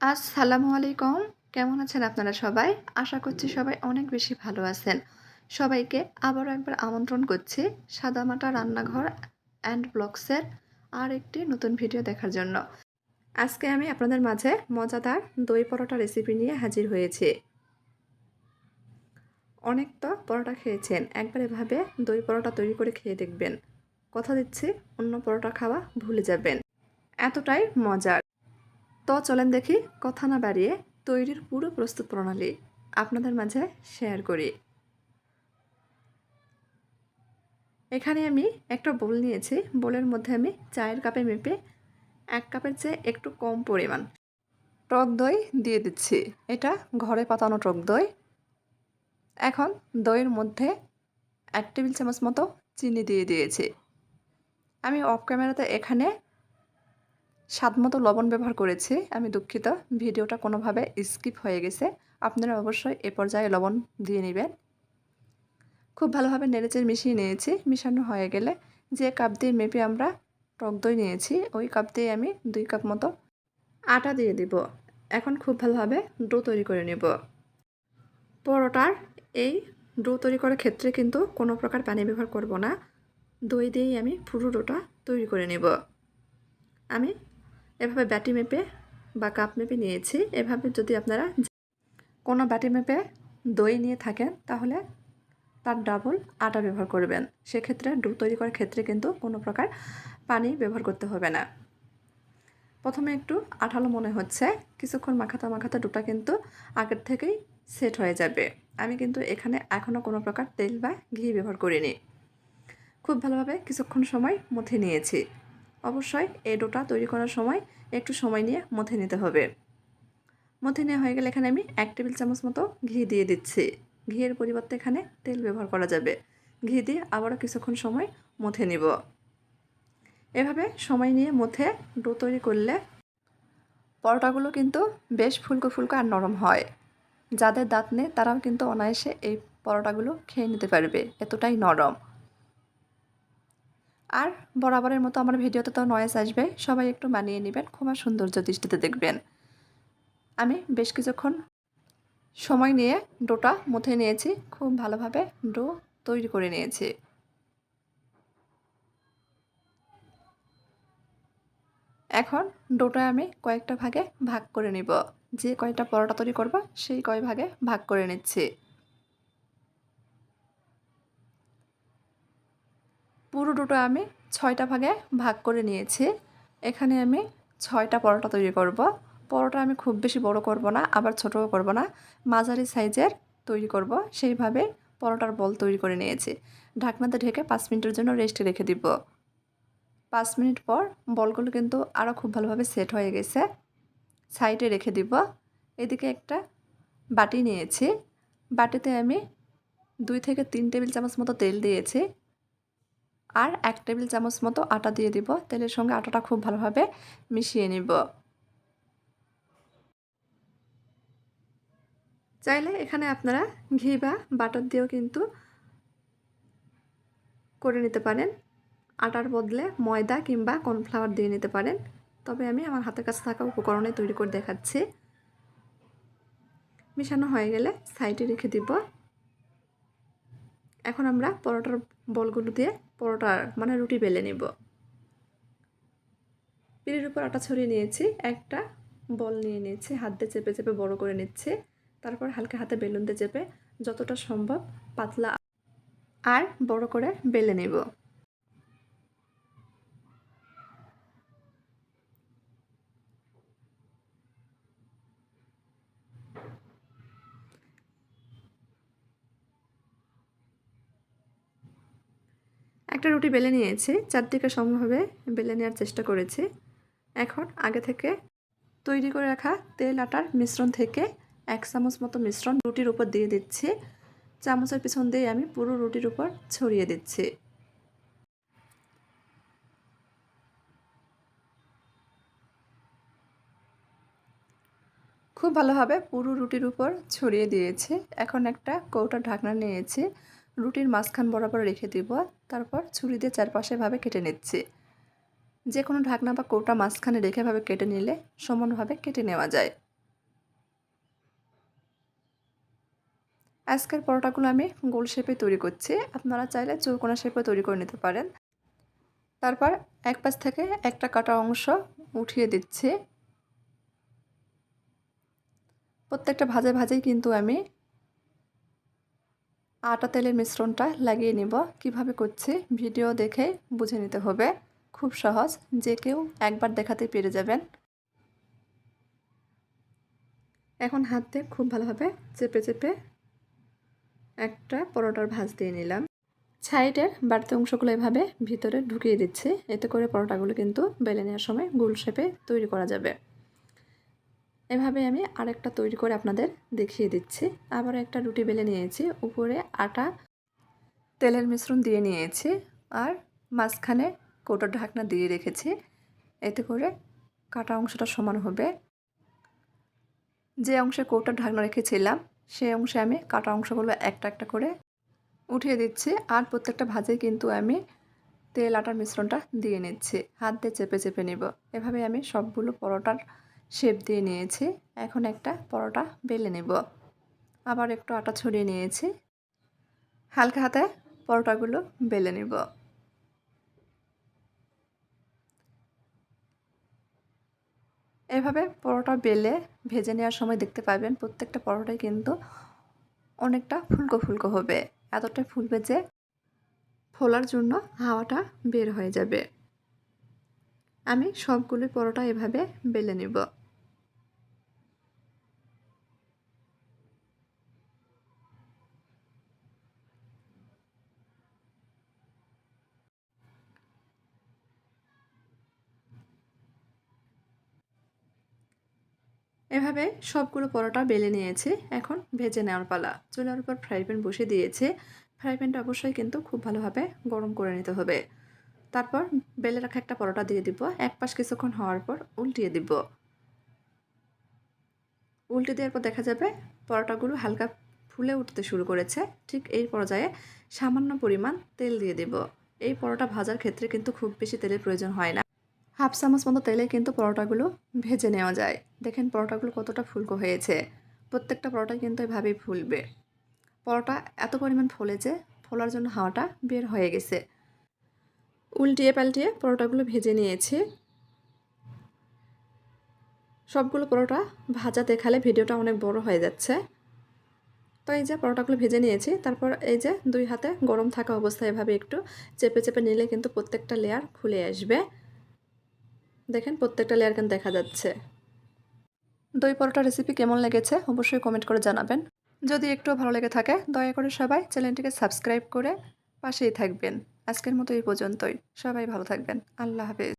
আসসালামু আলাইকুম। কেমন আছেন আপনারা সবাই? আশা করছি সবাই অনেক বেশি ভালো আছেন। সবাইকে আবারও একবার আমন্ত্রণ করছি সাদামাটা রান্নাঘর অ্যান্ড ব্লগসের আর একটি নতুন ভিডিও দেখার জন্য। আজকে আমি আপনাদের মাঝে মজাদার দই পরোটা রেসিপি নিয়ে হাজির হয়েছি। অনেক তো পরোটা খেয়েছেন, একবার এভাবে দই পরোটা তৈরি করে খেয়ে দেখবেন। কথা দিচ্ছি, অন্য পরোটা খাওয়া ভুলে যাবেন। এতটাই মজার। তো চলেন দেখি কথা না বাড়িয়ে তৈরির পুরো প্রস্তুত প্রণালী আপনাদের মাঝে শেয়ার করি। এখানে আমি একটা বোল নিয়েছি। বোলের মধ্যে আমি চায়ের কাপে মেপে এক কাপের চেয়ে একটু কম পরিমাণ টক দই দিয়ে দিচ্ছি। এটা ঘরে পাতানো টক দই। এখন দইয়ের মধ্যে এক টেবিল চামচ মতো চিনি দিয়ে দিয়েছি। আমি অফ ক্যামেরাতে এখানে স্বাদ মতো লবণ ব্যবহার করেছি। আমি দুঃখিত, ভিডিওটা কোনোভাবে স্কিপ হয়ে গেছে। আপনারা অবশ্যই এ পর্যায়ে লবণ দিয়ে নেবেন। খুব ভালোভাবে নেড়েচেড়ে মিশিয়ে নিয়েছি। মিশানো হয়ে গেলে যে কাপ দিয়ে মেপে আমরা টক দই নিয়েছি, ওই কাপ দিয়ে আমি দুই কাপ মতো আটা দিয়ে দিব। এখন খুব ভালোভাবে ডো তৈরি করে নেব। পরোটার এই ডো তৈরি করার ক্ষেত্রে কিন্তু কোনো প্রকার পানি ব্যবহার করব না। দই দিয়েই আমি পুরো ডোটা তৈরি করে নেব। আমি এভাবে ব্যাটি মেপে বা কাপ মেপে নিয়েছি। এভাবে যদি আপনারা কোনো ব্যাটি মেপে দই নিয়ে থাকেন, তাহলে তার ডাবল আটা ব্যবহার করবেন। সেক্ষেত্রে ডু তৈরি করার ক্ষেত্রে কিন্তু কোনো প্রকার পানি ব্যবহার করতে হবে না। প্রথমে একটু আঠালো মনে হচ্ছে। কিছুক্ষণ মাখাতে মাখাতে ডুটা কিন্তু আগের থেকেই সেট হয়ে যাবে। আমি কিন্তু এখানে এখনও কোনো প্রকার তেল বা ঘি ব্যবহার করিনি। খুব ভালোভাবে কিছুক্ষণ সময় মথে নিয়েছি। অবশ্যই এই ডোটা তৈরি করার সময় একটু সময় নিয়ে মথে নিতে হবে। মথে নেওয়া হয়ে গেলে এখানে আমি এক টেবিল চামচ মতো ঘি দিয়ে দিচ্ছি। ঘিয়ের পরিবর্তে এখানে তেল ব্যবহার করা যাবে। ঘি দিয়ে আবারও কিছুক্ষণ সময় মথে নিব। এভাবে সময় নিয়ে মথে ডো তৈরি করলে পরোটাগুলো কিন্তু বেশ ফুলকো ফুলকো আর নরম হয়। যাদের দাঁত নেই তারাও কিন্তু অনায়াসে এই পরোটাগুলো খেয়ে নিতে পারবে, এতটাই নরম। আর বরাবরের মতো আমার ভিডিওতে তো নয়েস আসবে, সবাই একটু মানিয়ে নেবেন খুব সৌন্দর্য দৃষ্টিতে দেখবেন। আমি বেশ কিছুক্ষণ সময় নিয়ে ডোটা মুথে নিয়েছি, খুব ভালোভাবে ডো তৈরি করে নিয়েছি। এখন ডোটা আমি কয়েকটা ভাগে ভাগ করে নিব, যে কয়টা পরোটা তৈরি করব, সেই কয় ভাগে ভাগ করে নিচ্ছি। পুরো ডোটা আমি ছয়টা ভাগে ভাগ করে নিয়েছি। এখানে আমি ছয়টা পরোটা তৈরি করব। পরোটা আমি খুব বেশি বড় করব না, আবার ছোটও করব না। মাঝারি সাইজের তৈরি করব। সেইভাবে পরোটার বল তৈরি করে নিয়েছি। ঢাকনাতে ঢেকে পাঁচ মিনিটের জন্য রেস্টে রেখে দিব। পাঁচ মিনিট পর বলগুলো কিন্তু আরও খুব ভালোভাবে সেট হয়ে গেছে। সাইডে রেখে দিব। এদিকে একটা বাটি নিয়েছি। বাটিতে আমি দুই থেকে তিন টেবিল চামচ মতো তেল দিয়েছি। আর এক টেবিল চামচ মতো আটা দিয়ে দিব। তেলের সঙ্গে আটাটা খুব ভালোভাবে মিশিয়ে নিব। চাইলে এখানে আপনারা ঘি বা বাটার দিয়েও কিন্তু করে নিতে পারেন। আটার বদলে ময়দা কিংবা কর্নফ্লাওয়ার দিয়ে নিতে পারেন। তবে আমি আমার হাতের কাছে থাকা উপকরণে তৈরি করে দেখাচ্ছি। মিশানো হয়ে গেলে সাইডে রেখে দিব এখন আমরা পরোটার বলগুলো দিয়ে পরোটার মানে রুটি বেলে নিব। পিড়ির উপর আটা ছড়িয়ে নিয়েছি, একটা বল নিয়ে নিয়েছি, হাত দিয়ে চেপে চেপে বড় করে নিচ্ছে। তারপর হালকা হাতে বেলুন দিয়ে চেপে যতটা সম্ভব পাতলা আর বড় করে বেলে নেব। একটা রুটি বেলে নিয়েছি, চারদিকে সমভাবে বেলে নেওয়ার চেষ্টা করেছি। এখন আগে থেকে তৈরি করে রাখা তেল আটার মিশ্রণ থেকে এক চামচ মতো মিশ্রণ রুটির উপর দিয়ে দিচ্ছি। চামচের পিছন দিয়ে আমি পুরো রুটির উপর ছড়িয়ে দিচ্ছি। খুব ভালোভাবে পুরো রুটির উপর ছড়িয়ে দিয়েছি। এখন একটা কৌটা ঢাকনা নিয়েছি। রুটির মাঝখান বরাবর রেখে দিব, তারপর ছুরি দিয়ে চারপাশেভাবে কেটে নিচ্ছি। যে কোনো ঢাকনা বা কৌটা মাঝখানে রেখেভাবে কেটে নিলে সমানভাবে কেটে নেওয়া যায়। আজকের পরোটাগুলো আমি গোল শেপে তৈরি করছি। আপনারা চাইলে চৌকোনা শেপে তৈরি করে নিতে পারেন। তারপর এক পাশ থেকে একটা কাটা অংশ উঠিয়ে দিচ্ছি। প্রত্যেকটা ভাজে ভাজেই কিন্তু আমি আটা তেলের মিশ্রণটা লাগিয়ে নিব। কীভাবে করছি ভিডিও দেখে বুঝে নিতে হবে। খুব সহজ, যে কেউ একবার দেখাতে পেরে যাবেন। এখন হাতে খুব ভালোভাবে চেপে চেপে একটা পরোটার ভাজ দিয়ে নিলাম। সাইডের বাড়তি অংশগুলো এভাবে ভিতরে ঢুকিয়ে দিচ্ছি। এতে করে পরোটাগুলো কিন্তু বেলে নেওয়ার সময় গোল শেপে তৈরি করা যাবে। এভাবে আমি আরেকটা তৈরি করে আপনাদের দেখিয়ে দিচ্ছি। আবার একটা রুটি বেলে নিয়েছি, উপরে আটা, তেলের মিশ্রণ দিয়ে নিয়েছি আর মাঝখানে কৌটোর ঢাকনা দিয়ে রেখেছি। এতে করে কাটা অংশটা সমান হবে। যে অংশে কৌটোর ঢাকনা রেখেছিলাম সেই অংশে আমি কাটা অংশগুলো একটা একটা করে উঠিয়ে দিচ্ছি আর প্রত্যেকটা ভাজে কিন্তু আমি তেল, আটার মিশ্রণটা দিয়ে নিচ্ছি। হাত দিয়ে চেপে চেপে নেব। এভাবে আমি সবগুলো পরোটার শেপ দিয়ে নিয়েছি। এখন একটা পরোটা বেলে নেব। আবার একটু আটা ছড়িয়ে নিয়েছি। হালকা হাতে পরোটাগুলো বেলে নেব। এভাবে পরোটা বেলে ভেজে নেওয়ার সময় দেখতে পাবেন প্রত্যেকটা পরোটাই কিন্তু অনেকটা ফুলকো ফুলকো হবে। এতটা ফুলবে যে ফোলার জন্য হাওয়াটা বের হয়ে যাবে। আমি সবগুলি পরোটা এভাবে বেলে নেব। এভাবে সবগুলো পরোটা বেলে নিয়েছে। এখন ভেজে নেওয়ার পালা। চুলার উপর ফ্রাই প্যান বসে দিয়েছে। ফ্রাই প্যানটা অবশ্যই কিন্তু খুব ভালোভাবে গরম করে নিতে হবে। তারপর বেলে রাখা একটা পরোটা দিয়ে দিব। এক পাশ কিছুক্ষণ হওয়ার পর উল্টিয়ে দিব। উল্টে দেওয়ার পর দেখা যাবে পরোটাগুলো হালকা ফুলে উঠতে শুরু করেছে। ঠিক এই পর্যায়ে সামান্য পরিমাণ তেল দিয়ে দেব। এই পরোটা ভাজার ক্ষেত্রে কিন্তু খুব বেশি তেলের প্রয়োজন হয় না। হাফ চামচ মতো তেলে কিন্তু পরোটাগুলো ভেজে নেওয়া যায়। দেখেন পরোটাগুলো কতটা ফুলকো হয়েছে। প্রত্যেকটা পরোটা কিন্তু এভাবেই ফুলবে। পরোটা এত পরিমাণ ফুলেছে, ফোলার জন্য হাওয়াটা বের হয়ে গেছে। উল্টিয়ে পাল্টিয়ে পরোটাগুলো ভেজে নিয়েছি। সবগুলো পরোটা ভাজা দেখালে ভিডিওটা অনেক বড় হয়ে যাচ্ছে। তো এই যে পরোটাগুলো ভেজে নিয়েছি, তারপর এই যে দুই হাতে গরম থাকা অবস্থায় এভাবে একটু চেপে চেপে নিলে কিন্তু প্রত্যেকটা লেয়ার খুলে আসবে। দেখেন প্রত্যেকটা লেয়ার কিন্তু দেখা যাচ্ছে। দই পরোটা রেসিপি কেমন লেগেছে অবশ্যই কমেন্ট করে জানাবেন। যদি একটু ভালো লেগে থাকে, দয়া করে সবাই চ্যানেলটিকে সাবস্ক্রাইব করে পাশেই থাকবেন। আজকের মতো এই পর্যন্তই। সবাই ভালো থাকবেন। আল্লাহ হাফেজ।